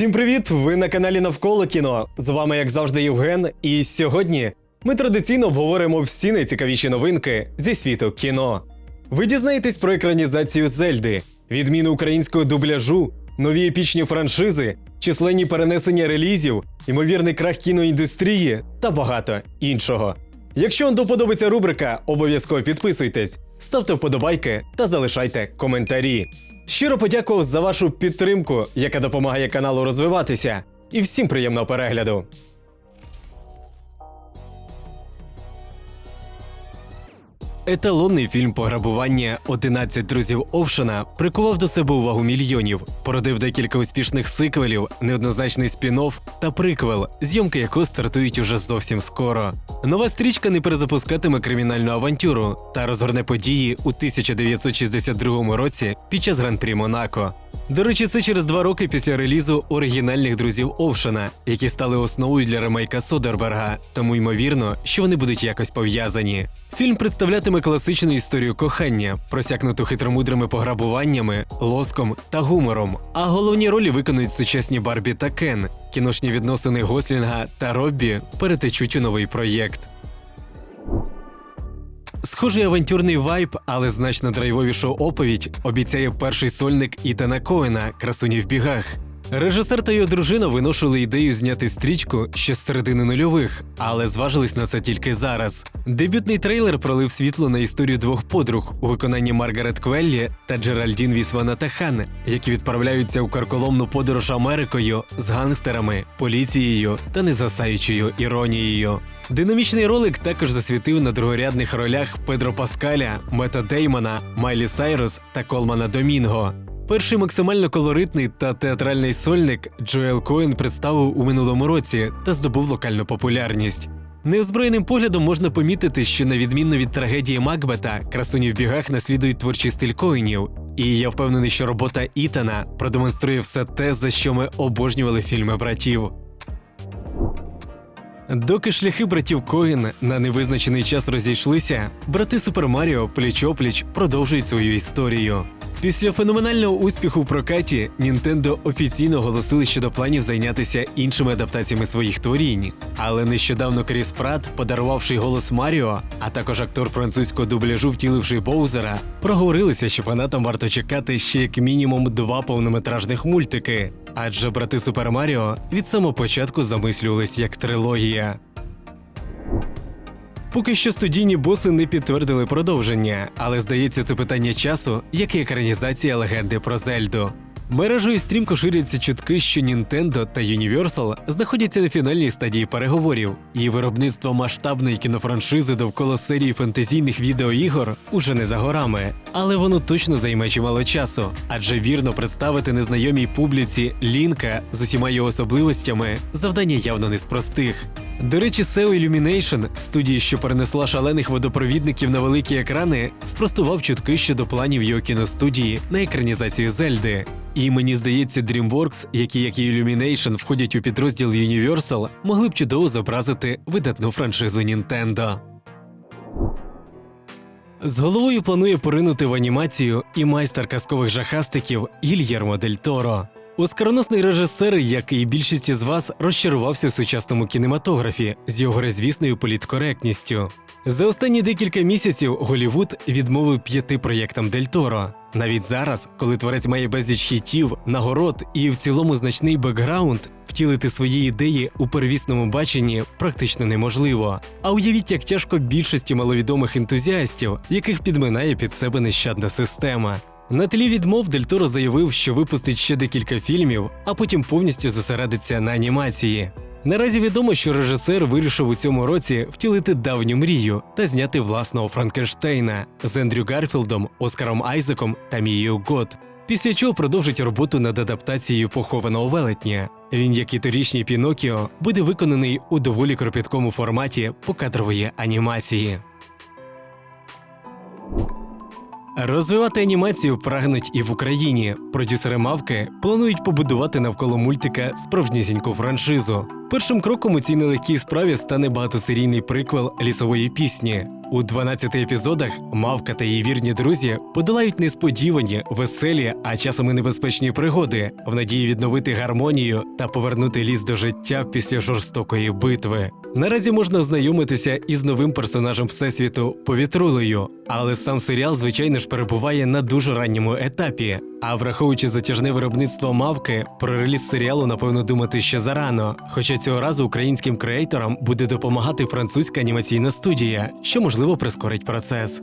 Всім привіт! Ви на каналі Навколо кіно. З вами, як завжди, Євген. І сьогодні ми традиційно обговоримо всі найцікавіші новинки зі світу кіно. Ви дізнаєтесь про екранізацію Зельди, відміну українського дубляжу, нові епічні франшизи, численні перенесення релізів, ймовірний крах кіноіндустрії та багато іншого. Якщо вам доподобається рубрика, обов'язково підписуйтесь, ставте вподобайки та залишайте коментарі. Щиро подякував за вашу підтримку, яка допомагає каналу розвиватися. І всім приємного перегляду. Еталонний фільм пограбування «11 друзів Овшена прикував до себе увагу мільйонів, породив декілька успішних сиквелів, неоднозначний спін-офф та приквел, зйомки якого стартують уже зовсім скоро. Нова стрічка не перезапускатиме кримінальну авантюру та розгорне події у 1962 році під час гран-прі Монако. До речі, це через два роки після релізу оригінальних друзів Овшена, які стали основою для ремейка Содерберга, тому ймовірно, що вони будуть якось пов'язані. Фільм представлятиме класичну історію кохання, просякнуту хитромудрими пограбуваннями, лоском та гумором. А головні ролі виконують сучасні Барбі та Кен. Кіношні відносини Гослінга та Роббі перетечуть у новий проєкт. Схожий авантюрний вайб, але значно драйвовішу оповідь обіцяє перший сольник Ітана Коена Красуні в бігах. Режисер та його дружина виношували ідею зняти стрічку ще з середини нульових, але зважились на це тільки зараз. Дебютний трейлер пролив світло на історію двох подруг у виконанні Маргарет Квеллі та Джеральдін Вісванатахан, які відправляються у карколомну подорож Америкою з гангстерами, поліцією та незасаючою іронією. Динамічний ролик також засвітив на другорядних ролях Педро Паскаля, Мета Деймона, Майлі Сайрус та Колмана Домінго. Перший максимально колоритний та театральний сольник Джоел Коен представив у минулому році та здобув локальну популярність. Неозброєним поглядом можна помітити, що на відмінно від трагедії Макбета, красуні в бігах наслідують творчий стиль коїнів. І я впевнений, що робота Ітана продемонструє все те, за що ми обожнювали фільми братів. Доки шляхи братів Коін на невизначений час розійшлися, брати Супер Маріо пліч-опліч продовжують свою історію. Після феноменального успіху в прокаті Нінтендо офіційно оголосили щодо планів зайнятися іншими адаптаціями своїх творінь. Але нещодавно Кріс Прат, подарувавший голос Маріо, а також актор французького дубляжу, втіливши Боузера, проговорилися, що фанатам варто чекати ще як мінімум два повнометражних мультики. Адже брати Супер Маріо від самого початку замислювались як трилогія. Поки що студійні боси не підтвердили продовження, але здається, це питання часу, як і екранізація легенди про Зельду. Мережею стрімко ширяться чутки, що Nintendo та Universal знаходяться на фінальній стадії переговорів, і виробництво масштабної кінофраншизи довкола серії фентезійних відеоігор уже не за горами, але воно точно займе чимало часу, адже вірно представити незнайомій публіці лінка з усіма його особливостями завдання явно не з простих. До речі, SEO Illumination, студії, що перенесла шалених водопровідників на великі екрани, спростував чутки щодо планів його кіностудії на екранізацію Зельди. І мені здається, DreamWorks, які як і Illumination входять у підрозділ Universal, могли б чудово зобразити видатну франшизу Nintendo. З головою планує поринути в анімацію і майстер казкових жахастиків Гільєрмо Дель Торо. Оскароносний режисер, як і більшість із вас, розчарувався в сучасному кінематографі з його резвісною політкоректністю. За останні декілька місяців Голівуд відмовив п'яти проєктам Дель Торо. Навіть зараз, коли творець має безліч хітів, нагород і в цілому значний бекграунд, втілити свої ідеї у первісному баченні практично неможливо. А уявіть, як тяжко більшості маловідомих ентузіастів, яких підминає під себе нещадна система. На тлі відмов Дель Торо заявив, що випустить ще декілька фільмів, а потім повністю зосередиться на анімації. Наразі відомо, що режисер вирішив у цьому році втілити давню мрію та зняти власного Франкенштейна з Ендрю Гарфілдом, Оскаром Айзеком та Мією Гот. Після чого продовжить роботу над адаптацією похованого велетня. Він, як і торічній Пінокіо, буде виконаний у доволі кропіткому форматі покадрової анімації. Розвивати анімацію прагнуть і в Україні. Продюсери мавки планують побудувати навколо мультика справжнісіньку франшизу. Першим кроком у цій нелегкій справі стане багатосерійний приквел лісової пісні. У 12 епізодах Мавка та її вірні друзі подолають несподівані, веселі, а часом і небезпечні пригоди в надії відновити гармонію та повернути ліс до життя після жорстокої битви. Наразі можна ознайомитися із новим персонажем всесвіту повітрулею, але сам серіал, звичайно ж, перебуває на дуже ранньому етапі. А враховуючи затяжне виробництво мавки, про реліз серіалу напевно думати ще зарано. Хоча цього разу українським креаторам буде допомагати французька анімаційна студія, що можливо прискорить процес.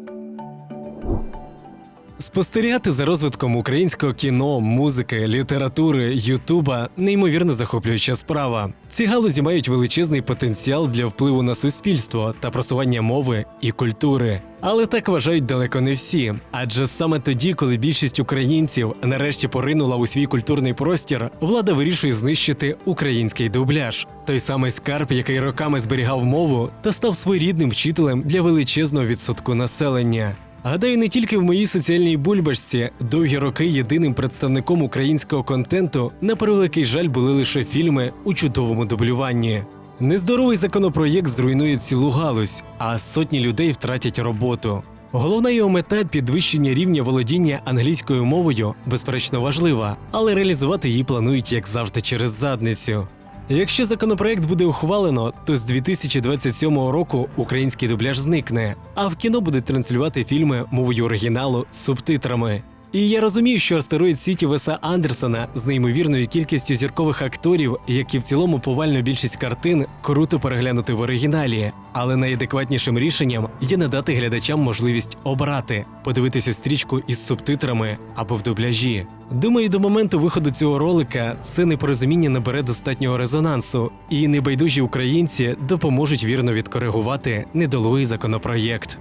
Спостерігати за розвитком українського кіно, музики, літератури, ютуба неймовірно захоплююча справа. Ці галузі мають величезний потенціал для впливу на суспільство та просування мови і культури. Але так вважають далеко не всі. Адже саме тоді, коли більшість українців нарешті поринула у свій культурний простір, влада вирішує знищити український дубляж, той самий скарб, який роками зберігав мову та став своєрідним вчителем для величезного відсотку населення. Гадаю, не тільки в моїй соціальній бульбашці довгі роки єдиним представником українського контенту на превеликий жаль були лише фільми у чудовому дублюванні. Нездоровий законопроєкт зруйнує цілу галузь, а сотні людей втратять роботу. Головна його мета підвищення рівня володіння англійською мовою, безперечно важлива, але реалізувати її планують як завжди через задницю. Якщо законопроект буде ухвалено, то з 2027 року український дубляж зникне, а в кіно будуть транслювати фільми мовою оригіналу з субтитрами. І я розумію, що астероїд Сіті Веса Андерсона з неймовірною кількістю зіркових акторів, які в цілому повальну більшість картин круто переглянути в оригіналі, але найадекватнішим рішенням є надати глядачам можливість обрати, подивитися стрічку із субтитрами або в дубляжі. Думаю, до моменту виходу цього ролика це непорозуміння набере достатнього резонансу, і небайдужі українці допоможуть вірно відкоригувати недолугий законопроєкт.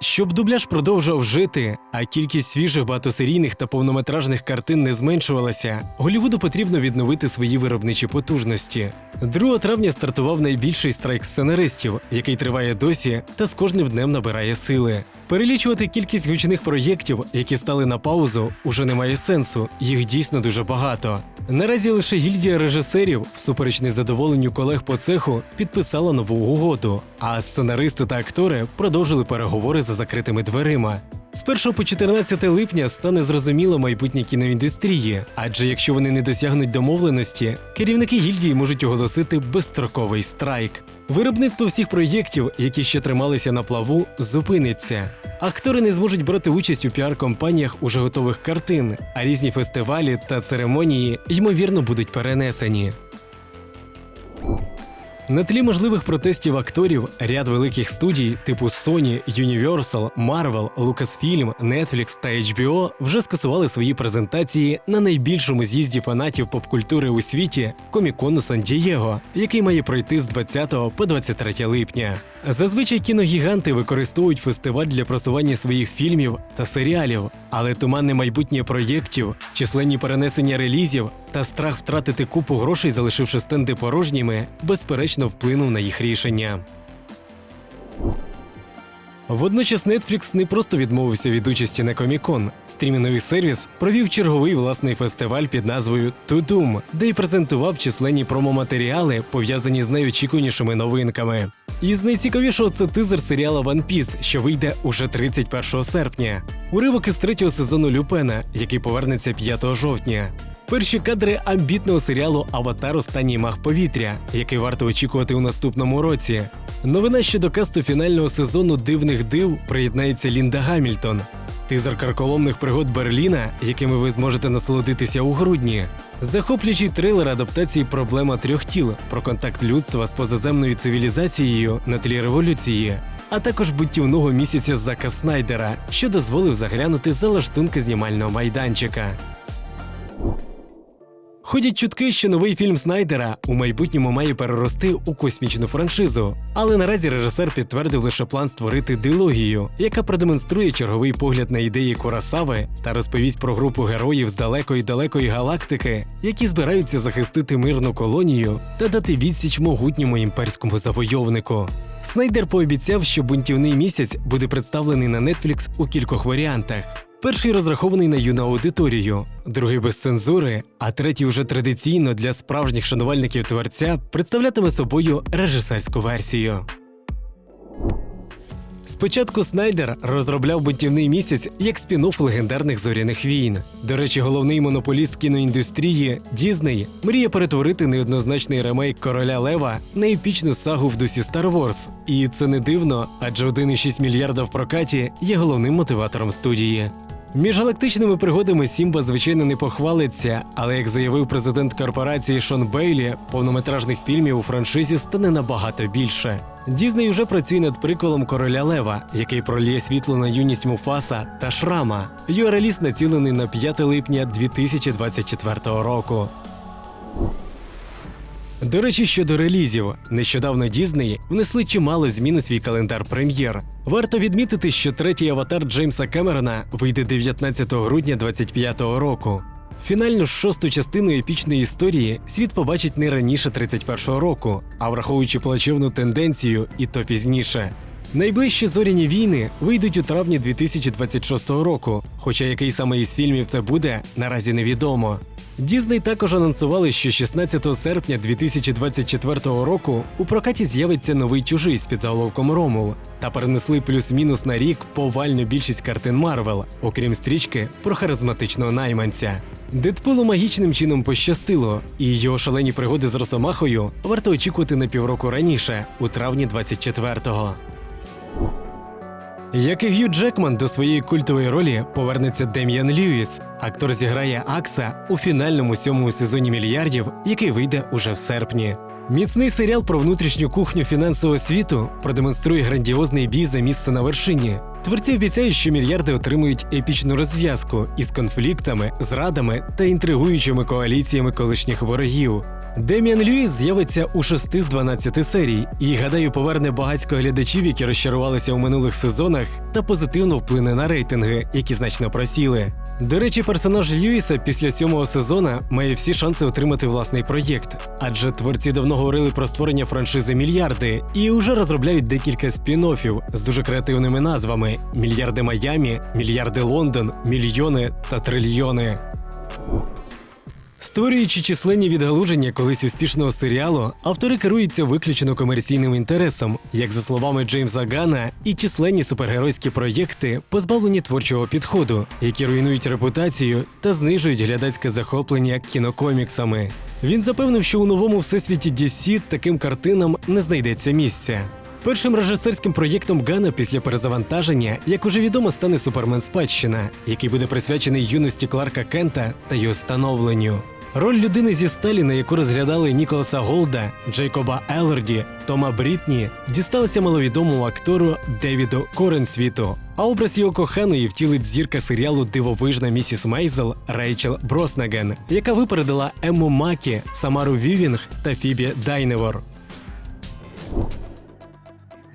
Щоб дубляж продовжував жити, а кількість свіжих багатосерійних та повнометражних картин не зменшувалася, Голівуду потрібно відновити свої виробничі потужності. 2 травня стартував найбільший страйк сценаристів, який триває досі та з кожним днем набирає сили. Перелічувати кількість гучних проєктів, які стали на паузу, уже немає сенсу, їх дійсно дуже багато. Наразі лише гільдія режисерів, всупереч незадоволенню колег по цеху, підписала нову угоду, а сценаристи та актори продовжили переговори за закритими дверима. З 1 по 14 липня стане зрозуміло майбутнє кіноіндустрії, адже якщо вони не досягнуть домовленості, керівники гільдії можуть оголосити безстроковий страйк. Виробництво всіх проєктів, які ще трималися на плаву, зупиниться. Актори не зможуть брати участь у піар-компаніях уже готових картин, а різні фестивалі та церемонії ймовірно будуть перенесені. На тлі можливих протестів акторів ряд великих студій типу Sony, Universal, Marvel, Lucasfilm, Netflix та HBO вже скасували свої презентації на найбільшому з'їзді фанатів попкультури у світі Комікону Сан-Дієго, який має пройти з 20 по 23 липня. Зазвичай кіногіганти використовують фестиваль для просування своїх фільмів та серіалів, але туманне майбутнє проєктів, численні перенесення релізів та страх втратити купу грошей, залишивши стенди порожніми, безперечно вплинув на їх рішення. Водночас Netflix не просто відмовився від участі на Комікон. Стрімінговий сервіс провів черговий власний фестиваль під назвою Тутум, де й презентував численні промоматеріали, пов'язані з найочікуванішими новинками. Із найцікавішого це тизер серіала One Piece, що вийде уже 31 серпня. Уривок із третього сезону Люпена, який повернеться 5 жовтня. Перші кадри амбітного серіалу Аватар Останній мах повітря, який варто очікувати у наступному році. Новина щодо касту фінального сезону дивних див приєднається Лінда Гамільтон. Тизер карколомних пригод Берліна, якими ви зможете насолодитися у грудні. Захоплюючий трилер адаптації Проблема трьох тіл про контакт людства з позаземною цивілізацією на тлі революції, а також буттівного місяця Зака Снайдера, що дозволив заглянути за лаштунки знімального майданчика. Ходять чутки, що новий фільм Снайдера у майбутньому має перерости у космічну франшизу, але наразі режисер підтвердив лише план створити дилогію, яка продемонструє черговий погляд на ідеї Курасави та розповість про групу героїв з далекої далекої галактики, які збираються захистити мирну колонію та дати відсіч могутньому імперському завойовнику. Снайдер пообіцяв, що бунтівний місяць буде представлений на Netflix у кількох варіантах. Перший розрахований на юну аудиторію, другий без цензури, а третій вже традиційно для справжніх шанувальників творця представлятиме собою режисерську версію. Спочатку Снайдер розробляв бунтівний місяць як спін-офф легендарних зоряних війн. До речі, головний монополіст кіноіндустрії Дізней мріє перетворити неоднозначний ремейк короля Лева на епічну сагу в дусі Star Wars. І це не дивно, адже 1,6 мільярда в прокаті є головним мотиватором студії. Міжгалактичними пригодами Сімба, звичайно, не похвалиться, але як заявив президент корпорації Шон Бейлі, повнометражних фільмів у франшизі стане набагато більше. Дізней вже працює над приквелом короля Лева, який проліє світло на юність Муфаса та Шрама. Його реліз націлений на 5 липня 2024 року. До речі, щодо релізів, нещодавно Дізней внесли чимало змін у свій календар прем'єр. Варто відмітити, що третій аватар Джеймса Кемерона вийде 19 грудня 2025 року. Фінальну шосту частину епічної історії світ побачить не раніше 31-го року, а враховуючи плачевну тенденцію, і то пізніше. Найближчі зоряні війни вийдуть у травні 2026 року, хоча який саме із фільмів це буде, наразі невідомо. Дізней також анонсували, що 16 серпня 2024 року у прокаті з'явиться новий чужий з підзаголовком Ромул та перенесли плюс-мінус на рік повальну більшість картин Марвел, окрім стрічки про харизматичного найманця. Дедпулу магічним чином пощастило, і його шалені пригоди з Росомахою варто очікувати на півроку раніше, у травні 24-го. Як і Г'ю Джекман до своєї культової ролі повернеться Дем'ян Льюіс. Актор зіграє Акса у фінальному сьомому сезоні мільярдів, який вийде уже в серпні. Міцний серіал про внутрішню кухню фінансового світу продемонструє грандіозний бій за місце на вершині. Творці обіцяють, що мільярди отримують епічну розв'язку із конфліктами, зрадами та інтригуючими коаліціями колишніх ворогів. Деміан Льюіс з'явиться у 6 з 12 серій і, гадаю, поверне багатько глядачів, які розчарувалися у минулих сезонах, та позитивно вплине на рейтинги, які значно просіли. До речі, персонаж Льюіса після сьомого сезона має всі шанси отримати власний проєкт, адже творці давно говорили про створення франшизи мільярди і вже розробляють декілька спін-оффів з дуже креативними назвами: Мільярди Майамі, Мільярди Лондон, Мільйони та Трильйони. Створюючи численні відгалуження колись успішного серіалу, автори керуються виключно комерційним інтересом, як за словами Джеймса Гана, і численні супергеройські проєкти позбавлені творчого підходу, які руйнують репутацію та знижують глядацьке захоплення кінокоміксами. Він запевнив, що у новому всесвіті DC таким картинам не знайдеться місця. Першим режисерським проєктом Гана після перезавантаження, як уже відомо, стане Супермен Спадщина, який буде присвячений юності Кларка Кента та його становленню. Роль людини зі сталі, на яку розглядали Ніколаса Голда, Джейкоба Еллерді, Тома Брітні, дісталася маловідомому актору Девіду Коренсвіту. А образ його коханої втілить зірка серіалу Дивовижна місіс Мейзел Рейчел Броснаген, яка випередила Емму Макі, Самару Вівінг та Фібі Дайневор.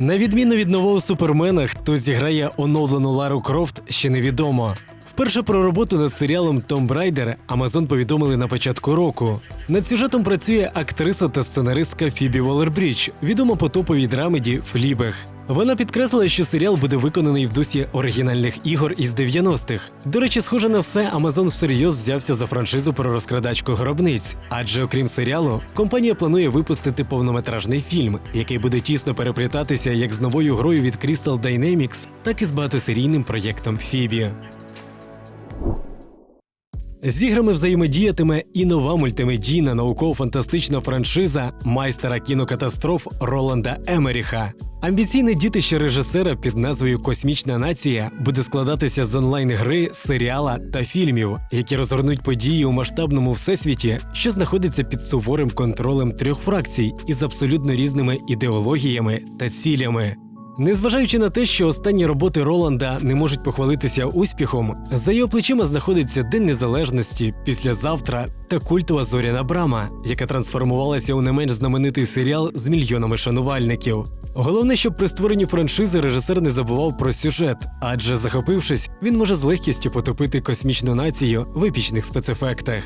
На відміну від нового супермена, хто зіграє оновлену Лару Крофт, ще невідомо. Вперше про роботу над серіалом Том Брайдер Амазон повідомили на початку року. Над сюжетом працює актриса та сценаристка Фібі Волербріч, відома по топовій драмеді Флібег. Вона підкреслила, що серіал буде виконаний в дусі оригінальних ігор із 90-х. До речі, схоже на все, Амазон всерйоз взявся за франшизу про розкрадачку гробниць. Адже окрім серіалу, компанія планує випустити повнометражний фільм, який буде тісно переплітатися як з новою грою від Crystal Dynamics, так і з багатосерійним проєктом Фібі. З іграми взаємодіятиме і нова мультимедійна науково-фантастична франшиза майстера кінокатастроф Роланда Емеріха. Амбіційне дітище режисера під назвою Космічна нація буде складатися з онлайн-гри, серіала та фільмів, які розгорнуть події у масштабному всесвіті, що знаходиться під суворим контролем трьох фракцій із абсолютно різними ідеологіями та цілями. Незважаючи на те, що останні роботи Роланда не можуть похвалитися успіхом, за його плечима знаходиться День Незалежності, післязавтра та культова зоряна брама, яка трансформувалася у не менш знаменитий серіал з мільйонами шанувальників. Головне, щоб при створенні франшизи режисер не забував про сюжет, адже захопившись, він може з легкістю потопити космічну націю в епічних спецефектах.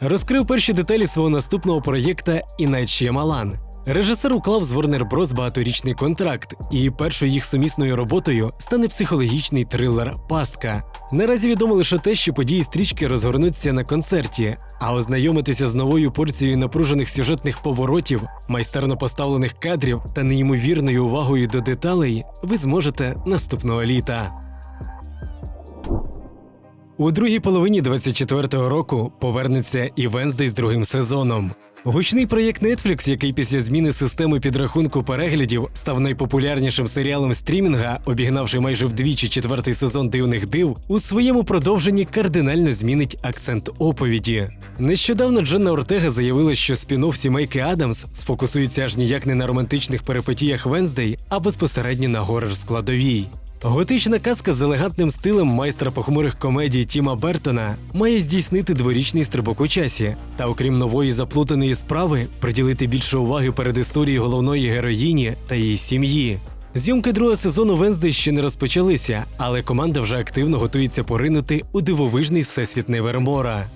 Розкрив перші деталі свого наступного проєкта Інайт Ш'ямалан. Режисер уклав з Warner Bros. багаторічний контракт, і першою їх сумісною роботою стане психологічний трилер Пастка. Наразі відомо лише те, що події стрічки розгорнуться на концерті, а ознайомитися з новою порцією напружених сюжетних поворотів, майстерно поставлених кадрів та неймовірною увагою до деталей ви зможете наступного літа. У другій половині 24-го року повернеться і Венздей з другим сезоном. Гучний проєкт Netflix, який після зміни системи підрахунку переглядів став найпопулярнішим серіалом стрімінга, обігнавши майже вдвічі четвертий сезон дивних див, у своєму продовженні кардинально змінить акцент оповіді. Нещодавно Дженна Ортега заявила, що спін-офф сімейки Адамс сфокусується аж ніяк не на романтичних перипетіях Венздей, а безпосередньо на горор складовій. Готична казка з елегантним стилем майстра похмурих комедій Тіма Бертона має здійснити дворічний стрибок у часі, та окрім нової заплутаної справи, приділити більше уваги перед історією головної героїні та її сім'ї. Зйомки другого сезону Венздей ще не розпочалися, але команда вже активно готується поринути у дивовижний всесвіт Невермора.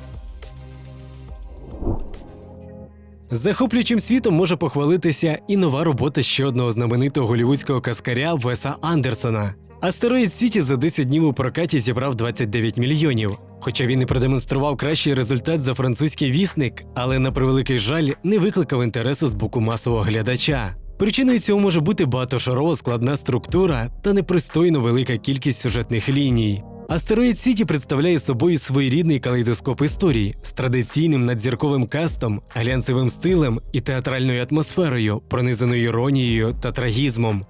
Захоплюючим світом може похвалитися і нова робота ще одного знаменитого голівудського каскаря Веса Андерсона. Астероїд Сіті за 10 днів у прокаті зібрав 29 мільйонів. Хоча він і продемонстрував кращий результат за французький вісник, але на превеликий жаль не викликав інтересу з боку масового глядача. Причиною цього може бути багатошарова складна структура та непристойно велика кількість сюжетних ліній. Астероїд Сіті представляє собою своєрідний калейдоскоп історій з традиційним надзірковим кастом, глянцевим стилем і театральною атмосферою, пронизаною іронією та трагізмом.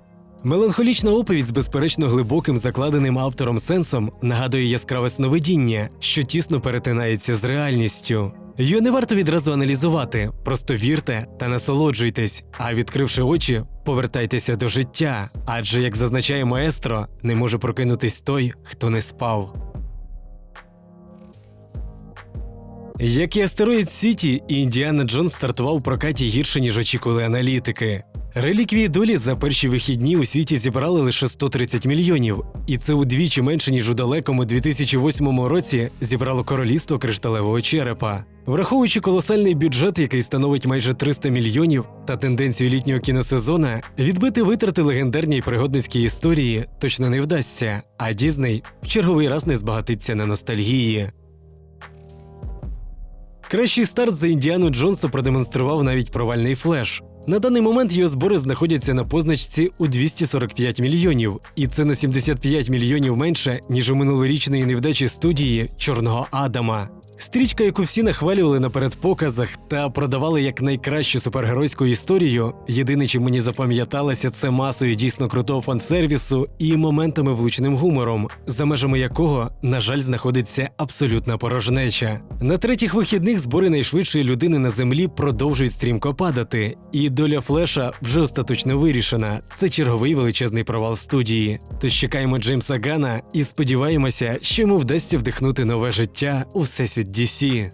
Меланхолічна оповідь з безперечно глибоким закладеним автором сенсом нагадує яскраве сновидіння, що тісно перетинається з реальністю. Його не варто відразу аналізувати, просто вірте та насолоджуйтесь, а відкривши очі, повертайтеся до життя. Адже, як зазначає маестро, не може прокинутись той, хто не спав. Як і Астероїд Сіті, Індіана Джонс стартував у прокаті гірше, ніж очікували аналітики. Реліквії долі за перші вихідні у світі зібрали лише 130 мільйонів, і це удвічі менше ніж у далекому 2008 році зібрало королівство кришталевого черепа. Враховуючи колосальний бюджет, який становить майже 300 мільйонів, та тенденцію літнього кіносезона, відбити витрати легендарній пригодницькій історії точно не вдасться, а Дізней в черговий раз не збагатиться на ностальгії. Кращий старт за Індіану Джонса продемонстрував навіть провальний флеш. На даний момент його збори знаходяться на позначці у 245 мільйонів, і це на 75 мільйонів менше, ніж у минулорічної невдачі студії Чорного Адама. Стрічка, яку всі нахвалювали на передпоказах та продавали як найкращу супергеройську історію. Єдине, чим мені запам'яталося, це масою дійсно крутого фан-сервісу і моментами влучним гумором, за межами якого, на жаль, знаходиться абсолютна порожнеча. На третіх вихідних збори найшвидшої людини на землі продовжують стрімко падати, і доля флеша вже остаточно вирішена. Це черговий величезний провал студії. Тож чекаємо Джеймса Гана і сподіваємося, що йому вдасться вдихнути нове життя у всесвіт DC.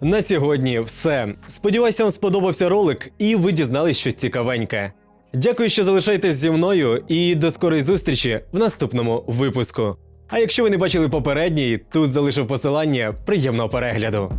На сьогодні все. Сподіваюся, вам сподобався ролик і ви дізнались щось цікавеньке. Дякую, що залишаєтесь зі мною, і до скорої зустрічі в наступному випуску. А якщо ви не бачили попередній, тут залишив посилання приємного перегляду.